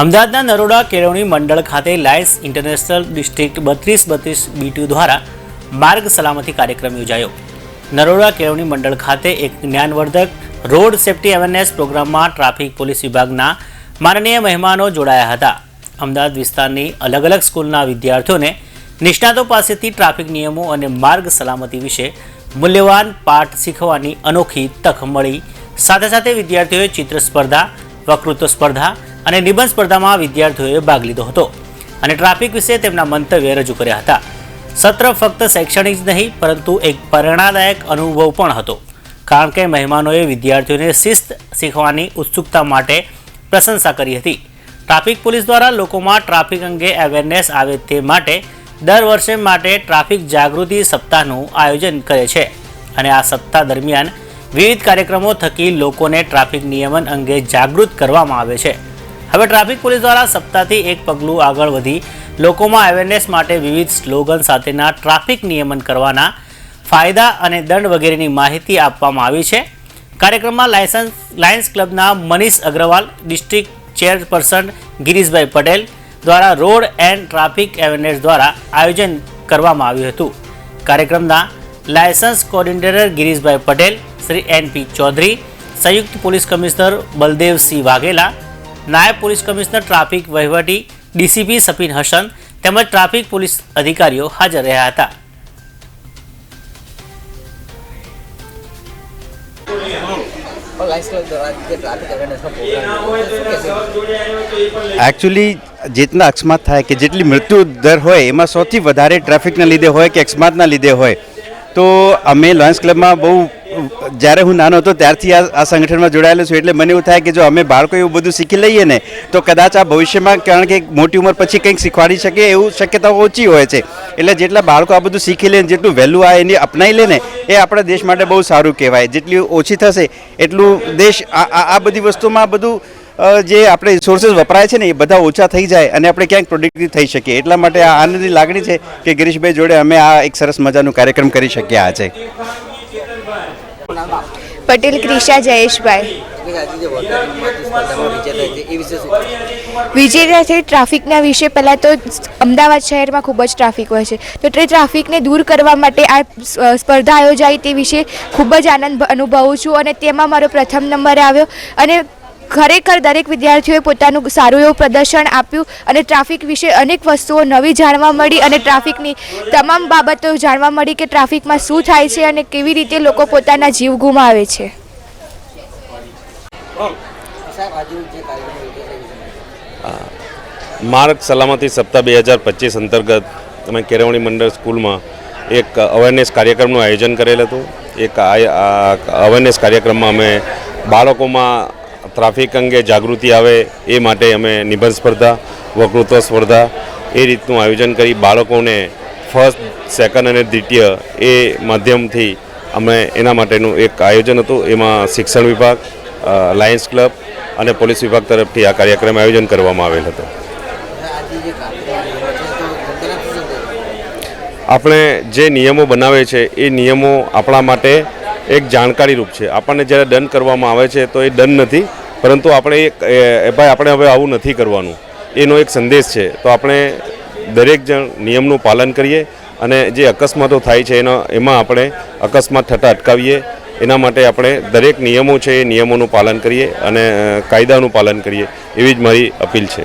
અમદાવાદના નરોડા કેળવણી મંડળ ખાતે લાયન્સ ઇન્ટરનેશનલ ડિસ્ટ્રિક્ટ બત્રીસ બત્રીસ બીટી દ્વારા માર્ગ સલામતી કાર્યક્રમ યોજાયો. નરોડા કેળવણી મંડળ ખાતે એક જ્ઞાનવર્ધક રોડ સેફટી અવેરનેસ પ્રોગ્રામમાં ટ્રાફિક પોલીસ વિભાગના માનનીય મહેમાનો જોડાયા હતા. અમદાવાદ વિસ્તારની અલગ અલગ સ્કૂલના વિદ્યાર્થીઓને નિષ્ણાતો પાસેથી ટ્રાફિક નિયમો અને માર્ગ સલામતી વિશે મૂલ્યવાન પાઠ શીખવાની અનોખી તક મળી. સાથે સાથે વિદ્યાર્થીઓએ ચિત્ર સ્પર્ધા વકૃત્વ સ્પર્ધા અને નિબંધ સ્પર્ધામાં વિદ્યાર્થીઓએ ભાગ લીધો હતો. અને ટ્રાફિક વિશે તેમના મંતવ્ય રજૂ કર્યા હતા. સત્ર ફક્ત શૈક્ષણિક જ નહીં, પરંતુ એક પ્રેરણાદાયક અનુભવ પણ હતો. કારણ કે મહેમાનોએ વિદ્યાર્થીઓને શિસ્ત શીખવાની ઉત્સુકતા માટે પ્રશંસા કરી હતી. ટ્રાફિક પોલીસ દ્વારા લોકોમાં ટ્રાફિક અંગે અવેરનેસ આવે તે માટે દર વર્ષે માટે ટ્રાફિક જાગૃતિ સપ્તાહનું આયોજન કરે છે. અને આ સપ્તાહ દરમિયાન વિવિધ કાર્યક્રમો થકી લોકોને ટ્રાફિક નિયમન અંગે જાગૃત કરવામાં આવે છે. હવે ટ્રાફિક પોલીસ દ્વારા સપ્તાહથી એક પગલું આગળ વધી લોકોમાં અવેરનેસ માટે વિવિધ સ્લોગન સાથેના ટ્રાફિક નિયમન કરવાના ફાયદા અને દંડ વગેરેની માહિતી આપવામાં આવી છે. કાર્યક્રમમાં લાયસન્સ, લાયન્સ ક્લબના મનીષ અગ્રવાલ, ડિસ્ટ્રિક્ટ ચેરપર્સન ગિરીશભાઈ પટેલ દ્વારા રોડ એન્ડ ટ્રાફિક અવેરનેસ દ્વારા આયોજન કરવામાં આવ્યું હતું. કાર્યક્રમના license coordinator Girishbhai Patel, Shri N P Chaudhari, સંયુક્ત પોલીસ કમિશનર બલદેવસિંહ વાઘેલા નાયબ પોલીસ કમિશનર ટ્રાફિક વહીવટી ડીસીપી સફીન હસન તેમજ ટ્રાફિક પોલીસ અધિકારીઓ હાજર રહ્યા હતા. એકચ્યુઅલી જેટલા અકસ્માત થાય કે જેટલી મૃત્યુ દર હોય, એમાં સૌથી વધારે ટ્રાફિકના લીધે હોય કે અકસ્માતના લીધે હોય. તો અમે લોયન્સ ક્લબમાં બહુ જ્યારે હું નાનો હતો ત્યારથી આ સંગઠનમાં જોડાયેલો છું, એટલે મને એવું થાય કે જો અમે બાળકો એવું બધું શીખી લઈએ ને, તો કદાચ આ ભવિષ્યમાં કારણ કે મોટી ઉંમર પછી કંઈક શીખવાડી શકે એવું શક્યતાઓ ઓછી હોય છે. એટલે જેટલા બાળકો આ બધું શીખી લે જેટલું વહેલું આ એને અપનાવી લે ને, એ આપણા દેશ માટે બહુ સારું કહેવાય. જેટલી ઓછી થશે, એટલું દેશ આ આ બધી વસ્તુમાં બધું જે આપણે રિસોર્સિસ વપરાય છે ને, એ બધા ઓછા થઈ જાય અને આપણે ક્યાંક પ્રોડક્ટિવ થઈ શકીએ. એટલા માટે આ આનંદની લાગણી છે કે ગિરીશભાઈ જોડે અમે આ એક સરસ મજાનું કાર્યક્રમ કરી શક્યા આપો પટેલ, ક્રિશા, જયેશભાઈ. વિજેતા છે ટ્રાફિકના વિશે પહેલાં તો અમદાવાદ શહેરમાં ખૂબ જ ટ્રાફિક હોય છે. તો તે ટ્રાફિકને દૂર કરવા માટે આ સ્પર્ધા યોજાઈ તે વિશે ખૂબ જ આનંદ અનુભવું છું અને તેમાં મારો પ્રથમ નંબર આવ્યો. અને ખરેખર દરેક વિદ્યાર્થીઓએ પોતાનું સારું એવું પ્રદર્શન આપ્યું અને ટ્રાફિક વિશે અનેક વસ્તુઓ નવી જાણવા મળી અને ટ્રાફિકની તમામ બાબતો જાણવા મળી કે ટ્રાફિકમાં શું થાય છે અને કેવી રીતે લોકો પોતાના જીવ ગુમાવે છે. માર્ગ સલામતી સપ્તાહ બે હજાર પચીસ અંતર્ગત અમે કેળવણી મંડળ સ્કૂલમાં એક અવેરનેસ કાર્યક્રમનું આયોજન કરેલ હતું. એક અવેરનેસ કાર્યક્રમમાં અમે બાળકોમાં ટ્રાફિક અંગે જાગૃતિ આવે એ માટે અમે નિબંધ સ્પર્ધા, વક્તૃત્વ સ્પર્ધા એ રીતનું આયોજન કરી બાળકોને ફર્સ્ટ, સેકન્ડ અને દ્વિતીય એ માધ્યમથી અમે એના માટેનું એક આયોજન હતું. એમાં શિક્ષણ વિભાગ લાયન્સ ક્લબ અને પોલીસ વિભાગ તરફથી આ કાર્યક્રમ આયોજન કરવામાં આવેલ હતો. આપણે જે નિયમો બનાવે છે, એ નિયમો આપણા માટે એક જાણકારીરૂપ છે. આપણને જ્યારે દંડ કરવામાં આવે છે, તો એ દંડ નથી. પરંતુ આપણે એક ભાઈ, આપણે હવે આવું નથી કરવાનું. એનો એક સંદેશ છે. તો આપણે દરેક જણ નિયમનું પાલન કરીએ અને જે અકસ્માતો થાય છે એનો એમાં આપણે અકસ્માત થતાં અટકાવીએ. એના માટે આપણે દરેક નિયમો છે એ નિયમોનું પાલન કરીએ અને કાયદાનું પાલન કરીએ. એવી જ મારી અપીલ છે.